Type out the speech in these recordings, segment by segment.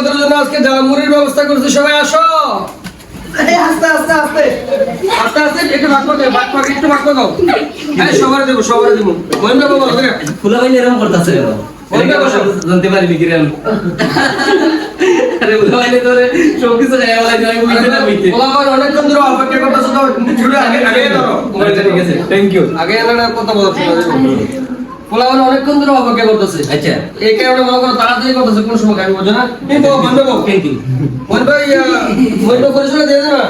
তোমাদের জন্য আজকে জামুরির ব্যবস্থা করছি সবাই আসো। আস্তে আস্তে আস্তে। আস্তে আস্তে একটু ভাগ করে ভাগ করে একটু ভাগ করে দাও। হ্যাঁ সবাই দেবো সবাই দেবো। মহিলা বাবা ফুলা ভাই এরকম করতেছে। কেন বলতে বসো। জানতে? আরে ফুলা ভাই ধরে সব কিছু খাই বলা যায় বুঝতে না বুঝতে বলাবার অনেকক্ষণ ধরে অপেক্ষা করতেছো তো ছুটে আগে আগে ধরো। আচ্ছা, ঠিক আছে থ্যাংক ইউ আগে এলে কথা বলছো পোলাবার অনেকক্ষণ ধরে অপেক্ষা করতেছে। আচ্ছা। এই কারণে মনে করো তাড়াতাড়ি করতেছে কোন সময় আমি বোঝো না। কিন্তু বন্ধ থ্যাংক ইউ ভাই মন ভাই পরিচয় দিয়ে দেবে?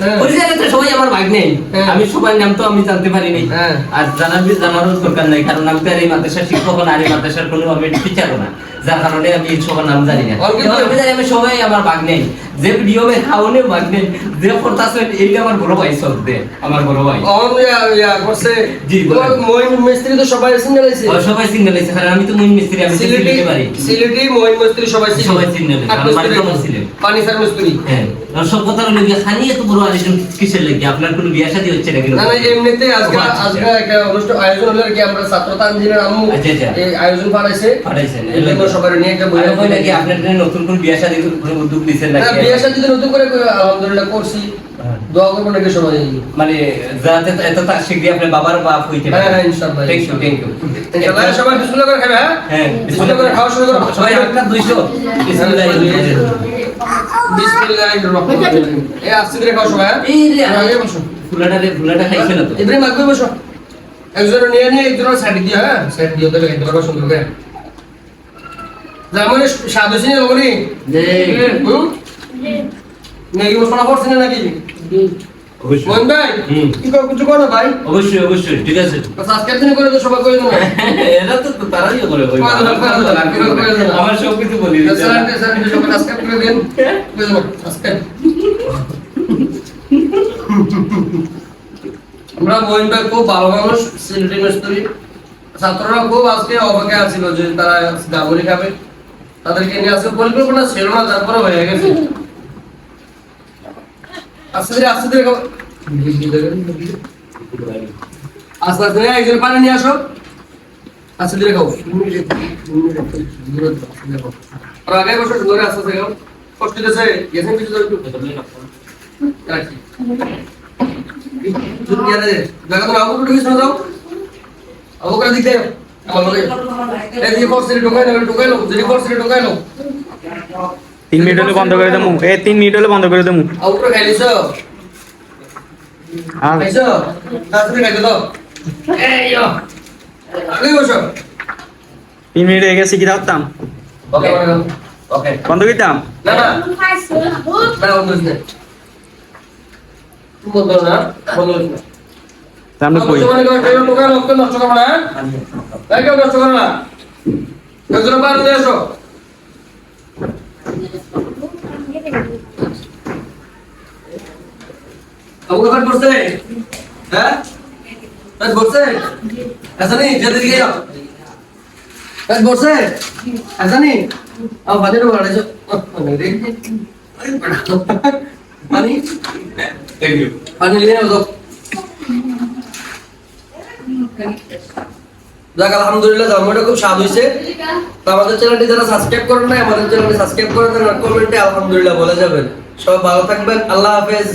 হ্যাঁ। তো সবাই আমার ভাগ নেই হ্যাঁ। আমি সবার নাম তো আমি জানতে পারি নাই হ্যাঁ। আর জানার জানারও দরকার নাই কারণ আমি তো আর এই মাদ্রাসার শিক্ষক না আর এই মাদ্রাসার কোনো আমি টিচারও না। যার কারণে আমি সবার নাম জানি না। আমি জানি আমি সবাই আমার ভাগ নেই যে ভিডিও মে খাওয়ানে ভাগ নেই যে করতাছে এই আমার বড় ভাই সব দে আমার বড় ভাই। অন ইয়া করছে। জি, বলেন। মিস্ত্রি তো সবাই সিঙ্গেল আছে। সবাই সিঙ্গেল আছে কারণ আমি তো মুইন মিস্ত্রি আমি তো সিলেটি সিলেটে পারি মিস্ত্রি সবাই single। সবাই single, আমার বাড়িতে মিস্ত্রি আমার পানি মিস্ত্রি। হ্যাঁ। খালি এত বড় আয়োজন কিসের লাগে? আপনার কোনো বিয়ে শাদী হচ্ছে নাকি না না এমনিতে আজকে আচ্ছা, আজকে একটা অনুষ্ঠান আয়োজন হলো কি আমরা ছাত্র তানজিমের আম্মু আচ্ছা, আচ্ছা। এই আয়োজন পাঠাইছে। সবাই নিয়ে একটা বই নাকি আপনার নতুন কোন বিয়ে শাদী কোনো উদ্যোগ নিছেন না নাকি? বিয়ে শাদী নতুন করে আলহামদুলিল্লাহ করছি। হ্যাঁ। দোয়া করব নাকি সবাই? মানে যাতে এত তার আপনার বাবার বাপ হইতে হ্যাঁ হ্যাঁ ইনশাআল্লাহ থ্যাংক ইউ থ্যাংক ইউ ইনশাআল্লাহ। সবাই বিসমিল্লাহ করে খাবে হ্যাঁ? হ্যাঁ বিসমিল্লাহ করে খাওয়া শুরু করো। সবাই একটা 200 বিসমিল্লাহির রহমানির রহিম। বিসমিল্লাহির রহমানির রহিম। এই আস্তে করে খাও সবাই হ্যাঁ? এই রে আগে বসো। ফুলাটা রে ফুলাটা খাইছে না তো। ইব্রাহিম আগে বসো। একজন নিয়ে নিয়ে একজন সাইড দিও হ্যাঁ? সাইড দিও তাহলে খাইতে পারব সুন্দর করে। যেমন স্বাদ হয়েছে লগনি যে হুম? নাকি মশলা পড়ছে না নাকি? অবশ্যই। ভাই? কি কর কিছু করো ভাই? অবশ্যই অবশ্যই ঠিক আছে। সাবস্ক্রাইব দিন করে তো সবাই করে দেবো। এরা তো তারাই করে ওই করে দেবো, করে দেবো, করে দেবো। আমার সব কিছু বলি রেস্টুরেন্টে স্যার সবাই সাবস্ক্রাইব করে দিন। সাবস্ক্রাইব আমরা মোহন ভাই খুব ভালো মানুষ সিলেটি মিস্ত্রি। ছাত্ররা খুব আজকে অবাকে আছিল যে তারা গাবরি খাবে। তাদেরকে নিয়ে আজকে পরিকল্পনা ছিল না তারপরে হয়ে গেছে। আস্তে আস্তে। আস্তে আস্তে একজন পানি নিয়ে আসো। আস্তে ধীরে খাও আর আগে বসো, ধরে আস্তে আস্তে কষ্ট দিতেছে। গেছেন কিছু ধরে একটু। রাখি। দুনিয়া দে জায়গা তো আবু কিছু না যাও। আবু করে আমার এই, দিয়ে ফোর্স রে ঢোকাই নাও ঢোকাই নাও। যদি ঢোকাই নাও। তিন মিনিট হলে বন্ধ করে দেবো। এ তিন মিনিট হলে বন্ধ করে দেবো। আবু করে খাইলিছো? আর খাইছো? তাড়াতাড়ি খাইতে দাও এই ইয়ো। আগে বসো। তিন মিনিট হয়ে গেছে কি ওকে বন্ধ করতাম? না না। না না আমরা কই? মানে কেউ ঢোকাই নাও কেউ নষ্ট করবে না হ্যাঁ? এই কেউ আবু কাকার পড়ছে? হ্যাঁ? নিয়ে যাও যাক, আলহামদুলিল্লাহ খুব স্বাদ হয়েছে। তো আমাদের চ্যানেলটি যারা সাবস্ক্রাইব করেন না আমাদের চ্যানেলটি সাবস্ক্রাইব করে আর কমেন্টে আলহামদুলিল্লাহ বলে যাবেন। সব ভালো থাকবেন। আল্লাহ হাফেজ।